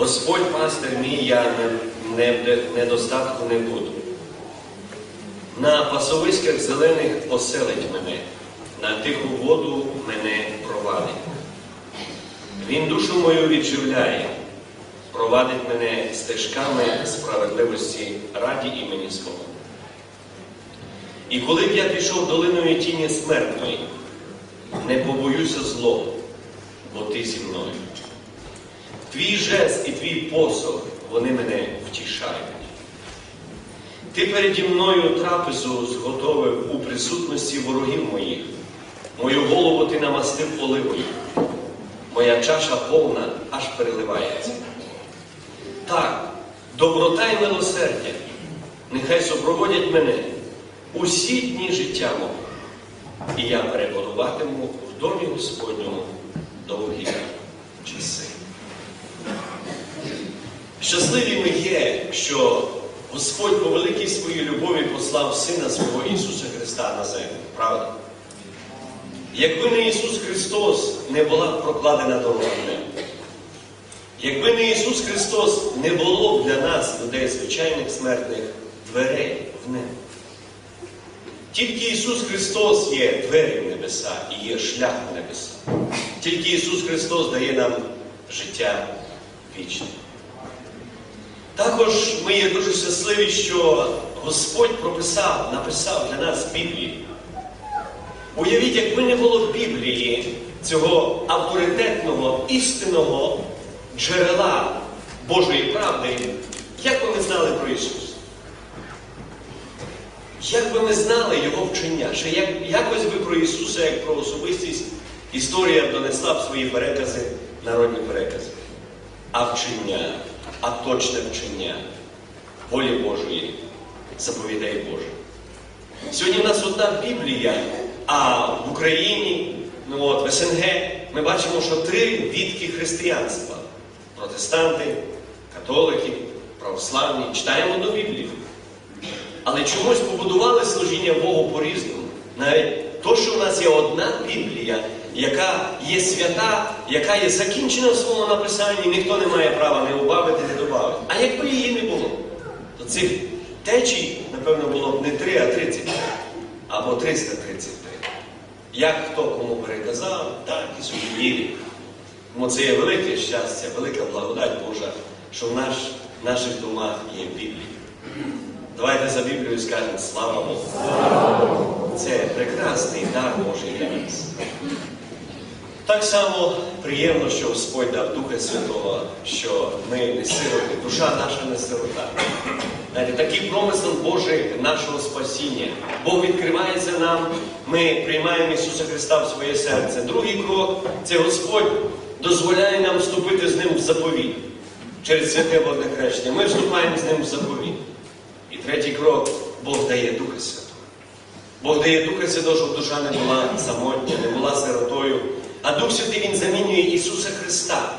Господь пастир мій, я не, не, недостатку не буду. На пасовиськах зелених поселить мене, на тиху воду мене провадить. Він душу мою відживляє, провадить мене стежками справедливості раді імені свого. І коли б я пішов долиною тіні смертної, не побоюся злом, бо ти зі мною. Твій жест і твій посох, вони мене втішають. Ти переді мною трапезу зготовив у присутності ворогів моїх. Мою голову ти намастив оливою. Моя чаша повна аж переливається. Так, доброта й милосердя, нехай супроводять мене усі дні життя мого, і я перебудуватиму в домі Господньому довгі часи. Щасливі ми є, що Господь по великій своїй любові послав Сина свого Ісуса Христа на землю. Правда? Якби не Ісус Христос, не була прокладена дорога в небо. Якби не Ісус Христос, не було б для нас, людей звичайних смертних, дверей в небо. Тільки Ісус Христос є двері в небеса і є шлях в небеса. Тільки Ісус Христос дає нам життя вічне. Також ми є дуже щасливі, що Господь прописав, написав для нас Біблію. Уявіть, якби не було в Біблії цього авторитетного, істинного джерела Божої правди, як би ми знали про Ісуса? Як би ми знали Його вчення? Ще як, якось би про Ісуса, як про особистість, історія донесла б свої перекази, народні перекази. А вчення, а точне вчення волі Божої, заповідей Божих. Сьогодні в нас одна Біблія, а в Україні, ну от, в СНГ, ми бачимо, що три відки християнства: протестанти, католики, православні, читаємо до Біблії. Але чомусь побудували служіння Богу по-різному. Навіть то, що в нас є одна Біблія, яка є свята, яка є закінчена в своєму написанні, ніхто не має права не убавити, не додати. А якби її не було, то цих течій, напевно, було б не 3, а 33. Або 333. Як хто кому переказав, так і собі. Тому це є велике щастя, велика благодать Божа, що в наш, наших домах є Біблія. Давайте за Біблію скажемо слава Богу. Це прекрасний дар Божий для нас. Так само приємно, що Господь дав Духа Святого, що ми не сироти, душа наша не сирота. Знаєте, такий промисел Божий нашого спасіння. Бог відкривається нам, ми приймаємо Ісуса Христа в своє серце. Другий крок це Господь дозволяє нам вступити з Ним в заповіт через святе водне хрещення. Ми вступаємо з Ним в заповіт. Третій крок Бог дає Духа Святого. Бог дає Духа Святого, щоб душа не була самотня, не була сиротою. А Дух Святий Він замінює Ісуса Христа.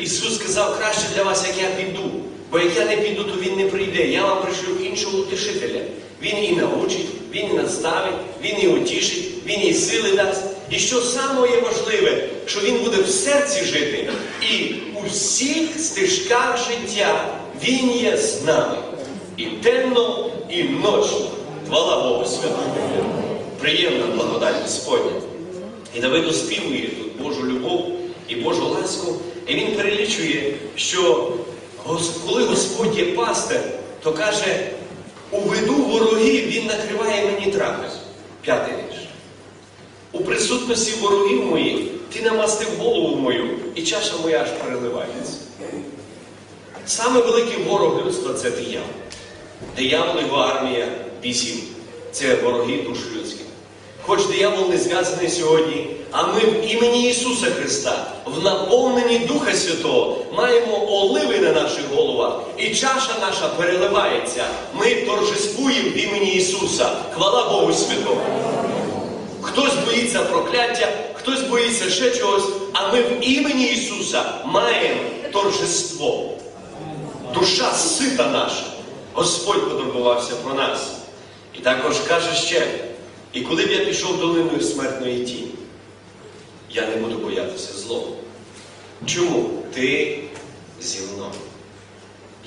Ісус сказав, краще для вас, як я піду. Бо як я не піду, то Він не прийде. Я вам пришлю іншого утішителя. Він і научить, Він і наставить, Він і утішить, Він і сили дасть. І що саме важливе, що Він буде в серці жити. І у всіх стежках життя Він є з нами. І темно, і ночно. Хвала Богу Святому. Приємна благодать Господня. І Давид оспівує тут Божу любов і Божу ласку. І він перелічує, що коли Господь є пастир, то каже, у виду ворогів Він накриває мені трапезу. П'ятий вірш. У присутності ворогів моїх ти намастив голову мою, і чаша моя аж переливається. Саме великий ворог людства це диявол. Диявол його армія бісів. Це вороги душ людських. Хоч диявол не зв'язаний сьогодні, а ми в імені Ісуса Христа, в наповненні Духа Святого, маємо оливи на наших головах, і чаша наша переливається. Ми торжествуємо в імені Ісуса. Хвала Богу Святому. Хтось боїться прокляття, хтось боїться ще чогось, а ми в імені Ісуса маємо торжество. Душа сита наша. Господь потурбувався про нас. І також каже ще, і коли б я пішов долиною смертної тіні, я не буду боятися злого. Чому? Ти зі мною.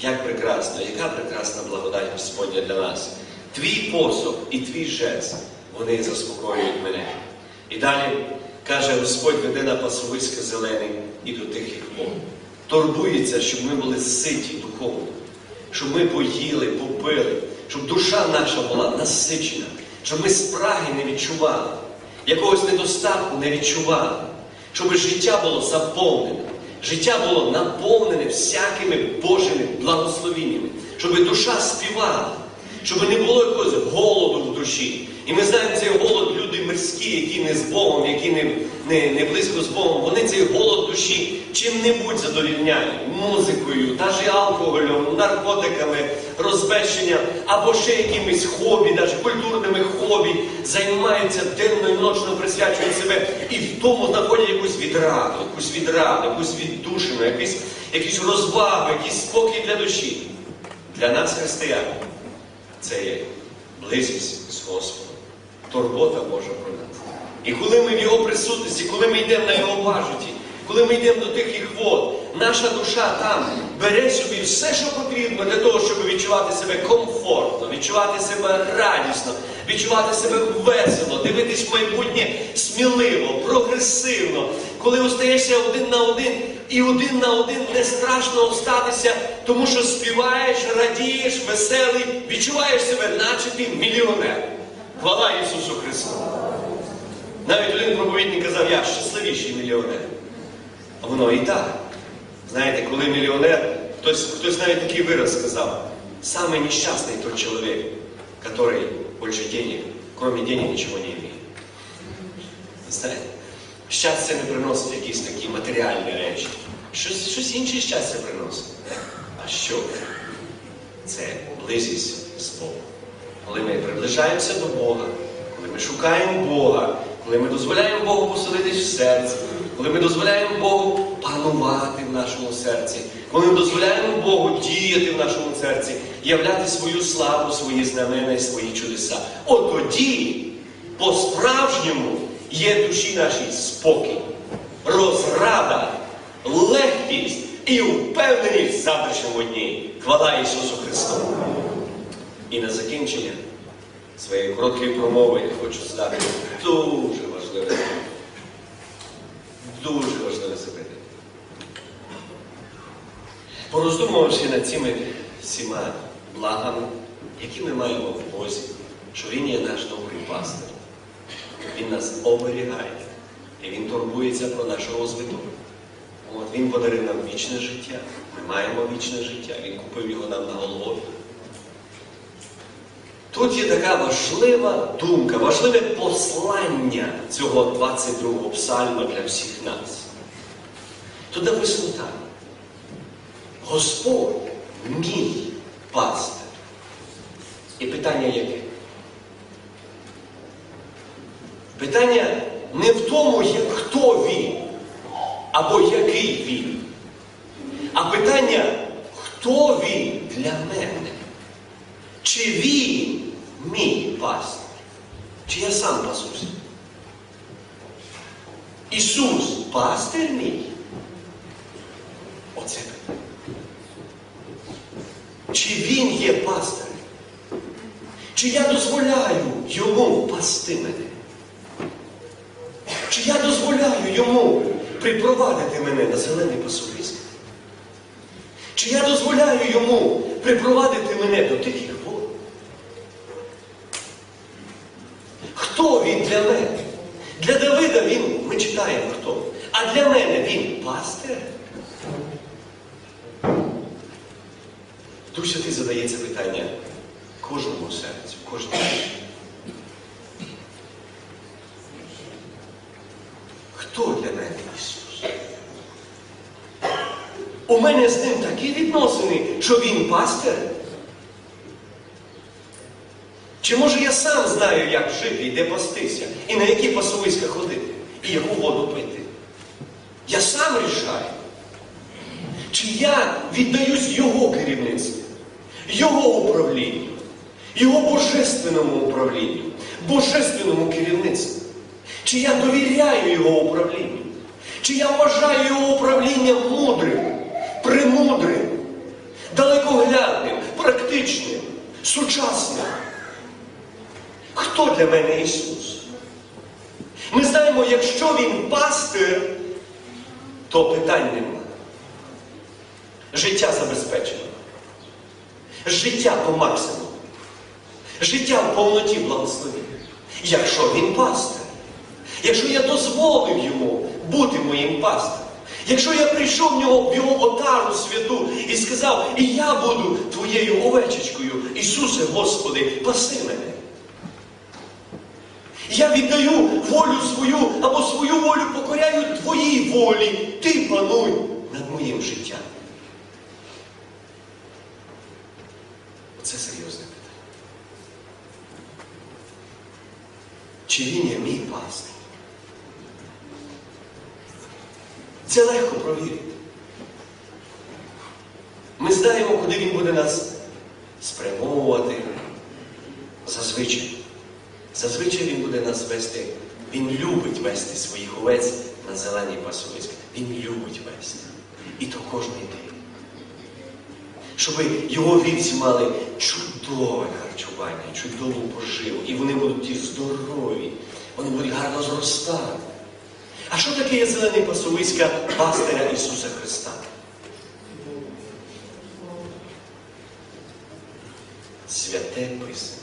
Як прекрасно, яка прекрасна благодать Господня для нас. Твій посох і твій жест, вони заспокоюють мене. І далі каже, Господь веде на пасовиська зелений і до тихих вод. Турбується, щоб ми були ситі духовно, щоб ми поїли, попили, щоб душа наша була насичена, щоб ми спраги не відчували, якогось недостатку не відчували, щоб життя було заповнене, життя було наповнене всякими Божими благословіннями, щоб душа співала, щоб не було якогось голоду в душі. І ми знаємо цей голод люди мирські, які не з Богом, які не, не, не близько з Богом, вони цей голод чим-небудь задовільняють музикою, навіть алкоголем, наркотиками, розбещенням, або ще якимись хобі, навіть культурними хобі, займаються денно і ночно присвячують себе і в тому знаходять якусь відраду, якусь відраду, якусь віддушину, якісь, якісь розваги, якийсь спокій для душі. Для нас, християн, це є близькість з Господом, турбота Божа про нас. І коли ми в Його присутності, коли ми йдемо на Його бажуті, коли ми йдемо до тихих вод, наша душа там бере собі все, що потрібно для того, щоб відчувати себе комфортно, відчувати себе радісно, відчувати себе весело, дивитись в майбутнє сміливо, прогресивно. Коли остаєшся один на один, і один на один не страшно остатися, тому що співаєш, радієш, веселий, відчуваєш себе, наче ти мільйонер. Хвала Ісусу Христу! Навіть один проповідник казав, я щасливіший мільйонер. А воно і так. Знаєте, коли мільйонер, хтось, хтось навіть такий вираз сказав, самый несчастный тот человек, который больше денег, кроме денег ничего не имеет. Знаєте? Щастя не приносить якісь такі матеріальні речі. Щось, щось інше щастя приносить. А що? Це близькість з Богом. Коли ми приближаємося до Бога, коли ми шукаємо Бога, коли ми дозволяємо Богу поселитись в серці, коли ми дозволяємо Богу панувати в нашому серці, коли ми дозволяємо Богу діяти в нашому серці, являти свою славу, свої знамена і свої чудеса. От тоді, по-справжньому, є душі нашій спокій, розрада, легкість і впевненість в завтрашньому дні. Хвала Ісусу Христу! І на закінчення своєї короткої промови я хочу задати дуже важливе, дуже важливе запитання. Пороздумувавши над цими всіма благами, які ми маємо в Бозі, що Він є наш добрий пастир. Він нас оберігає, і Він турбується про нашу розвиток. От, Він подарив нам вічне життя. Ми маємо вічне життя. Він купив його нам на Голгофі. Тут є така важлива думка, важливе послання цього 22-го псальма для всіх нас. Тут написано так. Господь мій пастир. І питання яке? Питання не в тому, хто він, або який він, а питання, хто він для мене. Чи він мій пастир? Чи я сам пасуся? Ісус пастир мій? Оце питання. Чи він є пастирем? Чи я дозволяю йому пасти мене? Чи я дозволяю йому припровадити мене на зелений пасовиськ? Чи я дозволяю йому припровадити мене до тихих він для мене? Для Давида він, ми читаємо хто. А для мене він пастир. Дух Святий задає це питання кожному серцю, кожному. Хто для мене Ісус? У мене з ним такі відносини, що він пастир. Чи може я сам знаю, як жити і де пастися, і на які пасовиська ходити, і яку воду пити? Я сам рішаю. Чи я віддаюсь його керівництву, його управлінню, його божественному управлінню, божественному керівництву? Чи я довіряю його управлінню? Чи я вважаю його управління мудрим, премудрим, далекоглядним, практичним, сучасним? Хто для мене Ісус? Ми знаємо, якщо Він пастир, то питань нема. Життя забезпечено. Життя по максимуму. Життя в повноті благословення. Якщо він пастир, якщо я дозволив йому бути моїм пастиром, якщо я прийшов в нього в його отару святу і сказав, і я буду твоєю овечечкою, Ісусе Господи, паси мене. Я віддаю волю свою або свою волю покоряю твоїй волі. Ти пануй над моїм життям. Це серйозне питання. Чи він є мій пастир? Це легко провірити. Ми знаємо, куди він буде нас спрямовувати. Зазвичай. Зазвичай він буде нас вести. Він любить вести своїх овець на зеленій пасовиськи. Він любить вести. І то кожен день щоб його вівці мали чудове харчування, чудову поживу, і вони будуть ті здорові, вони будуть гарно зростати. А що таке є зелений пасовиська пастиря Ісуса Христа? Святе Писання.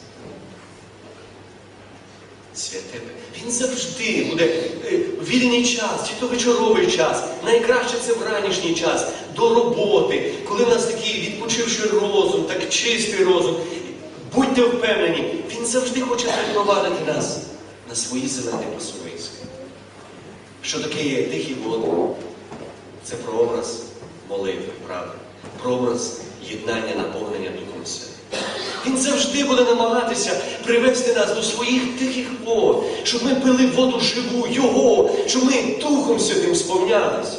Писання. Він завжди буде е, вільний час, чи то вечоровий час. Найкраще це вранішній час, до роботи, коли в нас такий відпочивший розум, так чистий розум. Будьте впевнені, він завжди хоче припровадити нас на свої зелені пасовиська. Що таке є тихі води? Це прообраз молитви, правда? Прообраз єднання, наповнення Духом Святим. Він завжди буде намагатися привести нас до своїх тихих вод, щоб ми пили воду живу, Його, щоб ми Духом Святим сповнялися.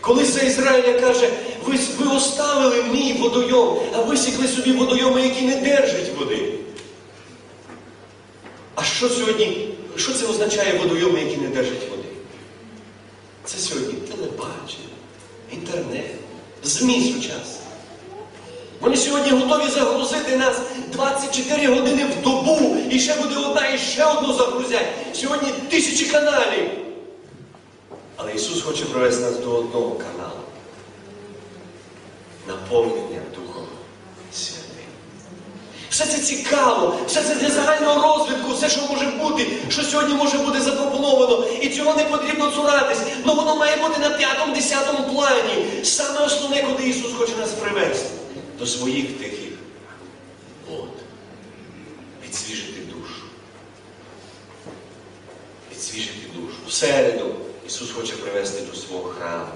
Коли за Ізраїля каже, ви, ви оставили мій водойом, а висікли собі водойоми, які не держать води. А що сьогодні, що це означає водойоми, які не держать води? Це сьогодні телебачення, інтернет, ЗМІ сучасні. Вони сьогодні готові загрузити нас 24 години в добу, і ще буде одна, і ще одну загрузять. Сьогодні тисячі каналів. Але Ісус хоче привести нас до одного каналу. Наповнення Духом Святим. Все це цікаво, все це для загального розвитку, все, що може бути, що сьогодні може бути запропоновано. І цього не потрібно цуратись. але воно має бути на п'ятому, десятому плані. Саме основне, куди Ісус хоче нас привести. До своїх тихих вод. Відсвіжити душу. Відсвіжити душу. В середу Ісус хоче привести до свого храму.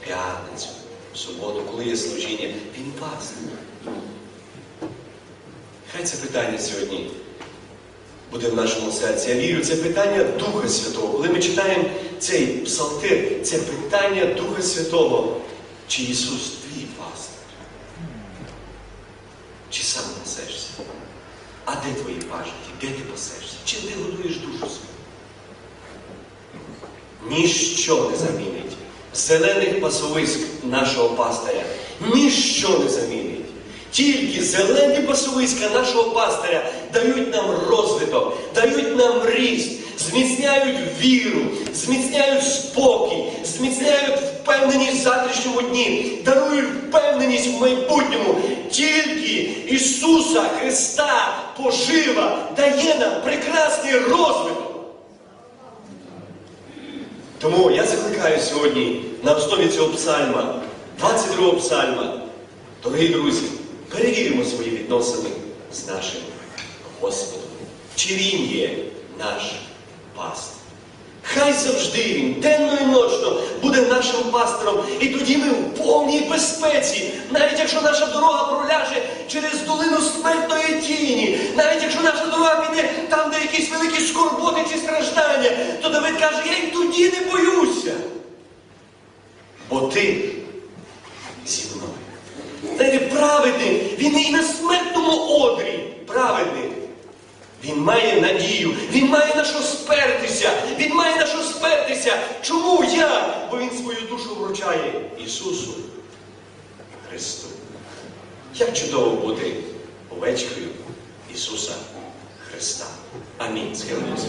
В п'ятницю, в суботу, коли є служіння, Він пастир. Хай це питання сьогодні буде в нашому серці. Я вірю, це питання Духа Святого. Коли ми читаємо цей псалтир, це питання Духа Святого. Чи Ісус твій пастир? Чи сам пасешся? А де твої пажиті? Де ти пасешся? Чим ти годуєш душу свою? Ніщо не замінить зелених пасовиськ нашого пастиря. Ніщо не замінить. Тільки зелені пасовиська нашого пастиря дають нам розвиток, дають нам ріст, зміцняють віру, зміцняють спокій, зміцняють впевненість в завтрашньому дні, дарують впевненість в майбутньому. Тільки Ісуса Христа пожива дає нам прекрасний розвиток. Тому я закликаю сьогодні на основі цього псальма, 22-го псальма, дорогі друзі, перевіримо свої відносини з нашим Господом. Чи Він є наш пастир? Хай завжди він, денно і ночно, буде нашим пастором, і тоді ми в повній безпеці, навіть якщо наша дорога проляже через долину смертної тіні, навіть якщо наша дорога піде там, де якісь великі скорботи чи страждання, то Давид каже, я й тоді не боюся. Бо ти зі мною. Знаєте, праведний, він і на смертному одрі праведний. Має надію, він має на що спертися, він має на що спертися. Чому я? Бо він свою душу вручає Ісусу Христу. Як чудово бути овечкою Ісуса Христа. Амінь. Схилимося.